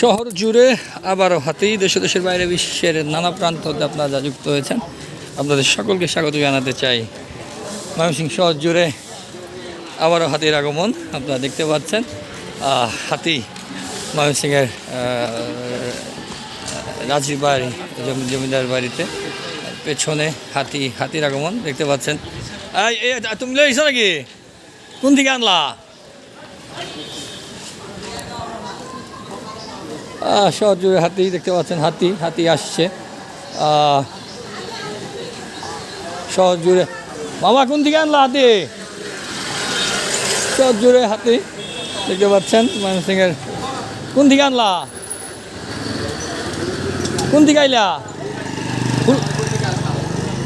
শহর জুড়ে আবারও হাতেই দেশ দেশের বাইরে বিশ্বের নানা প্রান্ত আপনারা যুক্ত হয়েছেন, আপনাদের সকলকে স্বাগত জানাতে চাই। ময়মনসিংহ শহর জুড়ে আবারও হাতির আগমন আপনারা দেখতে পাচ্ছেন। হাতি ময়মনসিংহের রাজীব বাড়ি, জমি- জমিদার বাড়িতে পেছনে হাতি হাতির আগমন দেখতে পাচ্ছেন। তুমি লইছ নাকি? কোন দিকে আনলা? শহর জুড়ে হাতি, দেখতে পাচ্ছেন হাতি হাতি আসছে। শহর জুড়ে মামা কোন দিকে আনলা হাতি? শহর জুড়ে হাতি, দেখতে পাচ্ছেন, ময়মনসিংহের। কোন দিকে আনলা? কোন দিকে আইলা?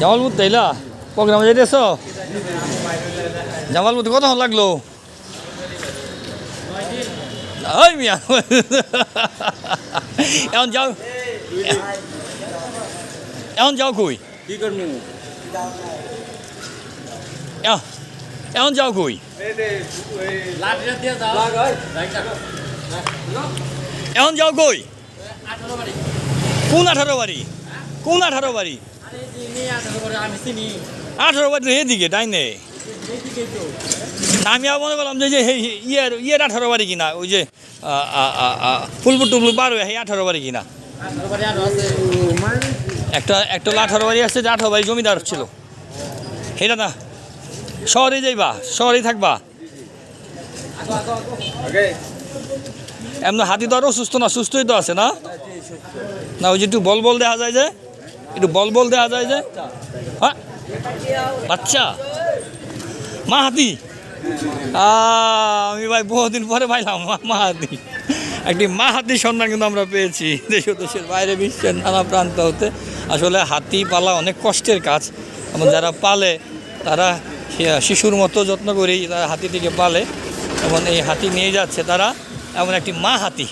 জামালপুর তাইলা প্রোগ্রামে যেতেছ জামালপুর কত লাগল? ওই মিয়া এখন যাও এখন যাও কই কি করব এখন যাও কই এখন যাও কই কোন আঠারো বাড়ি কোন আঠারো বাড়ি আঠারো বাড়ি এদিকে ডাইনে এইদিকেই তো না, আমি আবার মনে করলাম যে যে হে- হে- ইয়ের ইয়ের আঠারো বাড়ি কিনা, ওই যে ফুলপুর টুলপুর পার হয়ে সেই আঠারো বাড়ি কিনা। একটা একটা আঠারো বাড়ি আছে, যে আঠারো বাড়ি জমিদার ছিল। সেটা না শহরে যাইবা, শহরেই থাকবা। এমন হাতি তো আরও সুস্থ না, সুস্থই তো আছে না? না, ওই যে একটু বল বল দেখা যায় যে, একটু বল বল দেখা যায় যে হ্যাঁ? বাচ্চা, মা হাতি। আমি ভাই বহুদিন পরে পাইলাম মা- মা হাতি একটি মা হাতির সন্ধান কিন্তু আমরা পেয়েছি দেশ দেশের বাইরে, বিশ্বের নানা প্রান্ত হতে। আসলে হাতি পালা অনেক কষ্টের কাজ। এবং যারা পালে, তারা শিশুর মতো যত্ন করেই তারা হাতিটিকে পালে। এবং এই হাতি নিয়ে যাচ্ছে তারা এমন একটি মা হাতি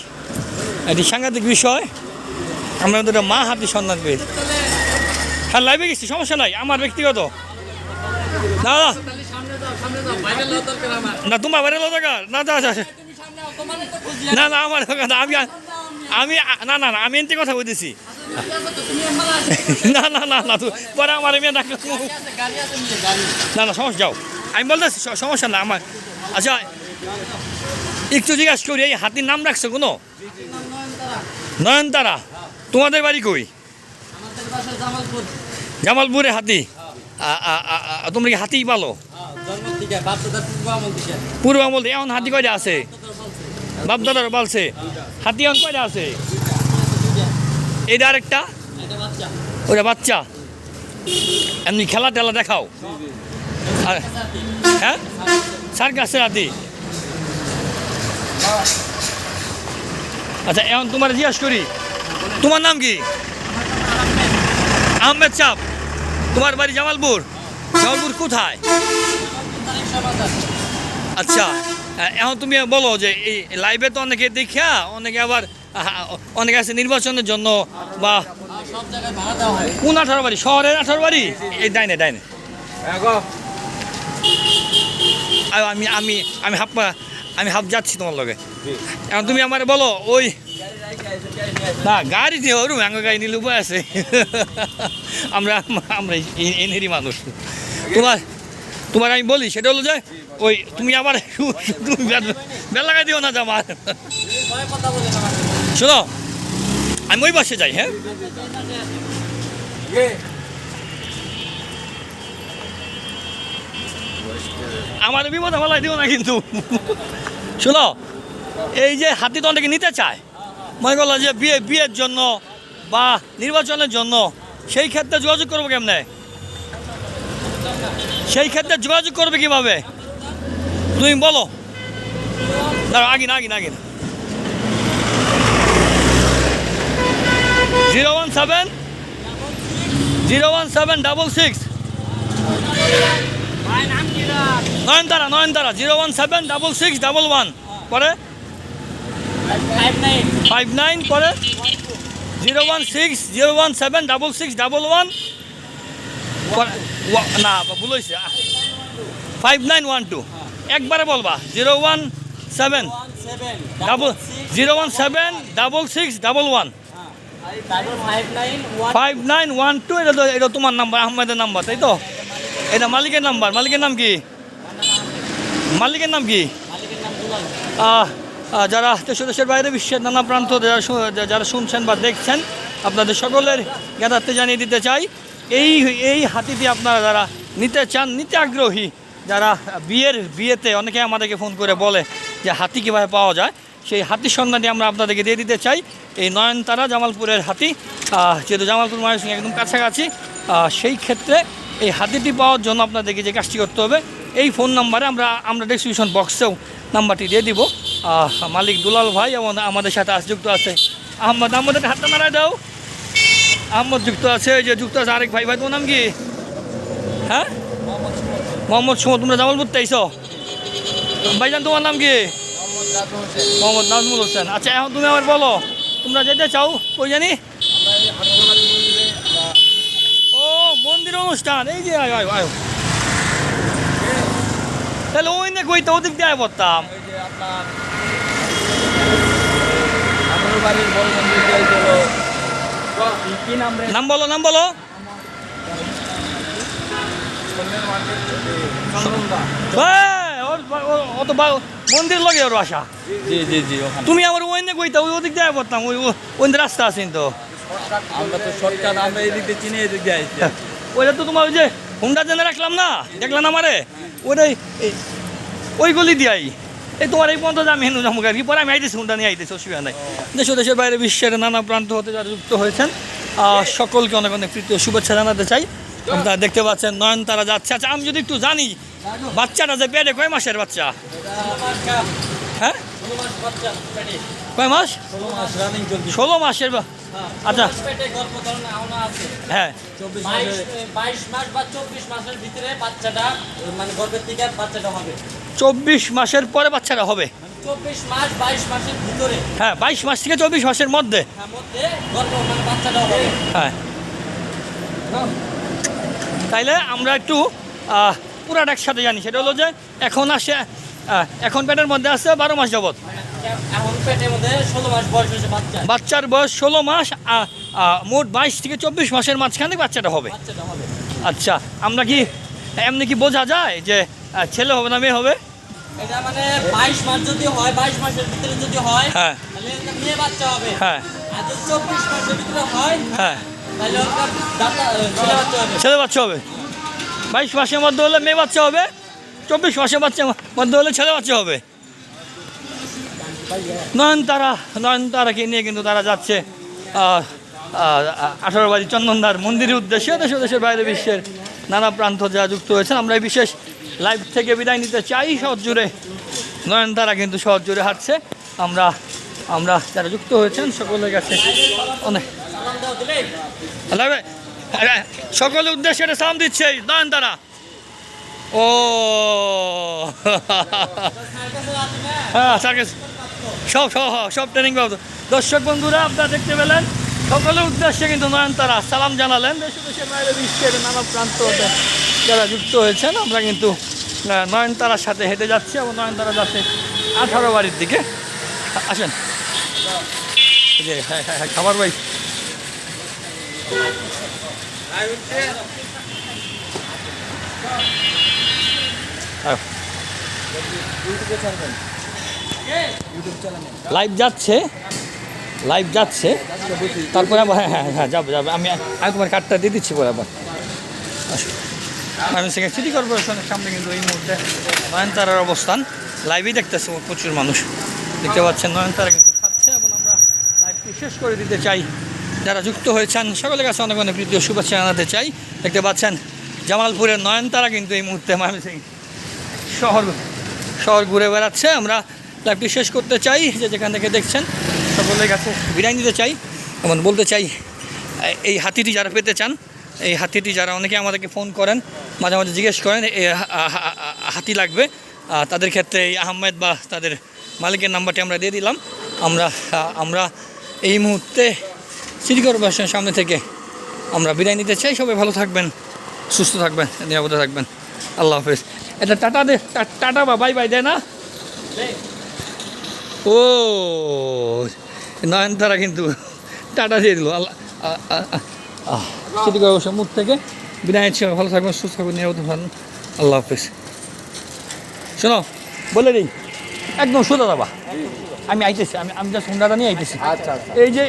একটি সাংঘাতিক বিষয়। আমরা একটা মা হাতি সন্ধান পেয়েছি। হ্যাঁ লাইভে গেছি, সমস্যা নাই। আমার ব্যক্তিগত। না না তোমার বাইরে লো দরকার। না যা যা, না না আমার দরকার না, আমি আমি না না না আমি এনতে কথা বলতেছি। আছে না না না না পরে আমার মেয়ে গাড়ি না না সমস্যা যাও। আমি বলতেছি সমস্যা না আমার আচ্ছা একটু জিজ্ঞাসা করি এই হাতির নাম রাখছে কোনো? নয়নতারা। তোমাদের বাড়ি কই? জামালপুর। হাতি। তোমরা কি হাতি পালো? পূর্ব আমল এখন হাতি কয়টা আছে? বাপদাদার বলছে। হাতি এখন কয়টা আছে? আরেকটা? এটা বাচ্চা। ওটা বাচ্চা। এমনি খেলা টেলা দেখাও। হ্যাঁ? সার্কাসের হাতি। আচ্ছা এখন তোমার জিজ্ঞাসা করি। তোমার নাম কি? আহমেদ চাপ তোমার বাড়ি জামালপুর? জামালপুর কোথায়? আচ্ছা এখন তুমি বলো যে এই লাইভে তো অনেকে দেখা অনেকে আবার অনেকে আছে নির্বাচনের জন্য বা কোন আঠারো বাড়ি? শহরের আঠারো বাড়ি? এই ডাইনে ডাইনে। আমি আমি আমি হাফ আমি হাফ যাচ্ছি তোমার লগে। এখন তুমি আমার বলো, ওই না গাড়ি দিয়ে ওরম আঙ্গ গাড়ি নিলে উপায় আছে? আমরা আমরা এনেরই মানুষ। তোমার তোমার আমি বলি, সেটা হলো যে ওই তুমি আবার তুমি বেল লাগাই দিও না জামার শোনো, আমি ওই বাসে যাই হ্যাঁ? আমার বিপদে ফেলাই দিও না কিন্তু। শোনো, এই যে হাতি তো অনেকে নিতে চায়, মনে করল যে বিয়ে, বিয়ের জন্য বা নির্বাচনের জন্য, সেই ক্ষেত্রে যোগাযোগ করব কেমনে? সেই ক্ষেত্রে যোগাযোগ করবে কীভাবে? তুমি বলো। দাঁড়াও, আগে না আগে না, আগে zero one seven, zero one seven double six. Nayantara Nayantara, zero one seven double six double one. পরে? Five nine. পরে? Zero one six, zero one seven double six double one. না ভুল হয়েছে ফাইভ নাইন ওয়ান টু একবারে বলবা zero one seven double zero one seven double six double one five nine one two এটা তো এটা তোমার নাম্বার আহমেদের নাম্বার তাই তো? এটা মালিকের নাম্বার মালিকের নাম কি? মালিকের নাম কি? যারা দেশ দেশের বাইরে বিশ্বের নানা প্রান্ত যারা যারা শুনছেন বা দেখছেন, আপনাদের সকলের জ্ঞাতার্থে জানিয়ে দিতে চাই এই এই হাতিটি আপনারা যারা নিতে চান, নিতে আগ্রহী, যারা বিয়ের, বিয়েতে অনেকে আমাদেরকে ফোন করে বলে যে হাতি কীভাবে পাওয়া যায়, সেই হাতির সন্ধানটি আমরা আপনাদেরকে দিয়ে দিতে চাই। এই নয়নতারা জামালপুরের হাতি যেহেতু জামালপুর মায়ের সঙ্গে একদম কাছাকাছি সেই ক্ষেত্রে এই হাতিটি পাওয়ার জন্য আপনাদেরকে যে কাজটি করতে হবে, এই ফোন নাম্বারে আমরা আমরা ডিসক্রিপশন বক্সেও নাম্বারটি দিয়ে দিব। মালিক দুলাল ভাই এবং আমাদের সাথে যুক্ত আছে আহমদ। আহমদের হাতটা নাড়ায় দাও। আহমদ যুক্ত আছে, এই যে যুক্ত আছে আরেক ভাই। ভাই, তোমার নাম কি? হ্যাঁ? মোহাম্মদ সুমন, তোমরা জামালপুর তেইশ ভাইজান, তোমার নাম কি? মোহাম্মদ নাজমুল হোসেন। আচ্ছা এখন তুমি আমার বলো, তোমরা যেতে চাও? কই জানি? ও, মন্দির অনুষ্ঠান, এই যে, আয় আয় আয়। তাহলে ওই না কইতে, ওদিক দিয়ে আয় পড়তাম বাড়ির বড় মন্দির নাম নাম বলো। নাম বলো মন্দির লগে ওর বাসা। জি জি জি তুমি আমার ওই না কইতা ওই ওদিক দিয়ে পড়তাম ওই ওই রাস্তা আছেন তো। আমরা তো শর্টকাট আমরা এই দিক দিয়ে চিনে এই দিক দিয়ে আইছি। ওইটা তো তোমার ওই যে হুন্ডা জেনে রাখলাম না? দেখলাম আমারে? ওইটাই ওই গলি দিয়াই। এই তোমার এই পর্যন্ত আমি হেনু জামুক আর কি পরে আমি আইতেছি, হুন্ডা নিয়ে আইতেছি, অসুবিধা নাই। দেশ দেশের বাইরে বিশ্বের নানা প্রান্ত হতে যারা যুক্ত হয়েছেন সকলকে অনেক অনেক ও শুভেচ্ছা জানাতে চাই। আপনারা দেখতে পাচ্ছেন নয়ন তারা যাচ্ছে। আচ্ছা আমি যদি একটু জানি, বাচ্চাটা যে পেটে কয় মাসের বাচ্চা? হ্যাঁ? কয় মাস? ষোলো মাসের আচ্ছা। হ্যাঁ। বাইশ মাস বা চব্বিশ মাসের ভিতরে বাচ্চাটা মানে থেকে বাচ্চাটা হবে। চব্বিশ মাসের পরে বাচ্চাটা হবে। মানে হ্যাঁ বাইশ মাস থেকে চব্বিশ মাসের মধ্যে। গর্ভ মানে হ্যাঁ। তাইলে আমরা একটু পুরাটা একসাথে জানি। সেটা হলো যে এখন আসে এখন পেটের মধ্যে আছে বারো মাস যাবৎ। মানে বাচ্চার। বয়স ষোলো মাস মোট বাইশ থেকে চব্বিশ মাসের মাঝখানে বাচ্চাটা হবে। আচ্ছা আমরা কি এমনি কি বোঝা যায় যে ছেলে হবে না মেয়ে হবে? এটা মানে বাইশ মাস যদি হয় বাইশ মাসের ভিতরে যদি হয় হ্যাঁ। তাহলে একটা মেয়ে বাচ্চা হবে। হ্যাঁ। আর যদি চব্বিশ মাসের ভিতরে হয় হ্যাঁ। তাহলে ওটা দাতা ছেলে বাচ্চা হবে। ছেলে বাচ্চা হবে। বাইশ মাসের মধ্যে হলে মেয়ে বাচ্চা হবে চব্বিশ মাসের বাচ্চা মধ্যে হলে ছেলে বাচ্চা হবে। নয়নতারা নয়নতারাকে নিয়ে কিন্তু তারা যাচ্ছে আহ, আহ, আঠারো বাড়ি চন্দনদার মন্দিরের উদ্দেশ্যে। দেশ দেশের বাইরে বিশ্বের নানা প্রান্ত যা যুক্ত হয়েছেন। আমরা এই বিশেষ লাইভ থেকে বিদায় নিতে চাই সহজ জুড়ে নয়নতারা কিন্তু সহজ জুড়ে হাঁটছে। আমরা আমরা যারা যুক্ত হয়েছেন সকলের কাছে সকলের উদ্দেশ্যে এটা সালাম দিচ্ছে নয়ন তারা। ও হ্যাঁ সব সব সব ট্রেনিং দর্শক বন্ধুরা, আপনারা দেখতে পেলেন সকলের উদ্দেশ্যে কিন্তু নয়নতারা সালাম জানালেন। দেশে দেশের বাইরে বিশ্বের নানা প্রান্ত যারা যুক্ত হয়েছেন আমরা কিন্তু নয়নতারার সাথে হেঁটে যাচ্ছি এবং নয়নতারা যাচ্ছে আঠারো বাড়ির দিকে। আসেন। যে হ্যাঁ হ্যাঁ হ্যাঁ খাবার ভাই। লাইভ যাচ্ছে। লাইভ যাচ্ছে। তারপরে আবার হ্যাঁ হ্যাঁ হ্যাঁ যাব যাব। আমি আমি তোমার কার্ডটা দিয়ে দিচ্ছি পরে আবার। আমি সেখানে সিটি কর্পোরেশনের সামনে কিন্তু এই মুহূর্তে নয়নতারার অবস্থান। লাইভই দেখতেছে প্রচুর মানুষ। দেখতে পাচ্ছেন, নয়নতারা কিন্তু খাচ্ছে এবং আমরা লাইভটি শেষ করে দিতে চাই। যারা যুক্ত হয়েছেন, সকলের কাছে অনেক অনেক প্রীতি ও শুভেচ্ছা জানাতে চাই। দেখতে পাচ্ছেন, জামালপুরের নয়নতারা কিন্তু এই মুহূর্তে ময়মনসিংহ শহর শহর ঘুরে বেড়াচ্ছে। আমরা লাইভটি শেষ করতে চাই। যে যেখান থেকে দেখছেন সকলের কাছে বিদায় নিতে চাই, এবং বলতে চাই, এই হাতিটি যারা পেতে চান, এই হাতিটি যারা অনেকে আমাদেরকে ফোন করেন, মাঝে মাঝে জিজ্ঞেস করেন হাতি লাগবে? তাদের ক্ষেত্রে এই আহমেদ বা তাদের মালিকের নাম্বারটি আমরা দিয়ে দিলাম। আমরা আমরা এই মুহূর্তে সিটি কর্পোরেশনের সামনে থেকে আমরা বিদায় নিতে চাই। সবাই ভালো থাকবেন, সুস্থ থাকবেন, নিরাপদে থাকবেন। আল্লাহ হাফেজ। এটা টাটা দে টাটা বা বাই বাই, দেয় না? ও নয়নতারা কিন্তু টাটা দিয়ে দিল। আল্লাহ সেটি অবশ্য মুখ থেকে বিনায়ক ছিল ভালো থাকবেন সুস্থ থাকবেন নিরাপদ থাকবেন আল্লাহ হাফিজ। শোনো বলে দিই একদম সোজা যাবা। আমি আইতেছি আমি আমি যা সন্ধ্যাটা নিয়ে আইতেছি। আচ্ছা আচ্ছা। এই যে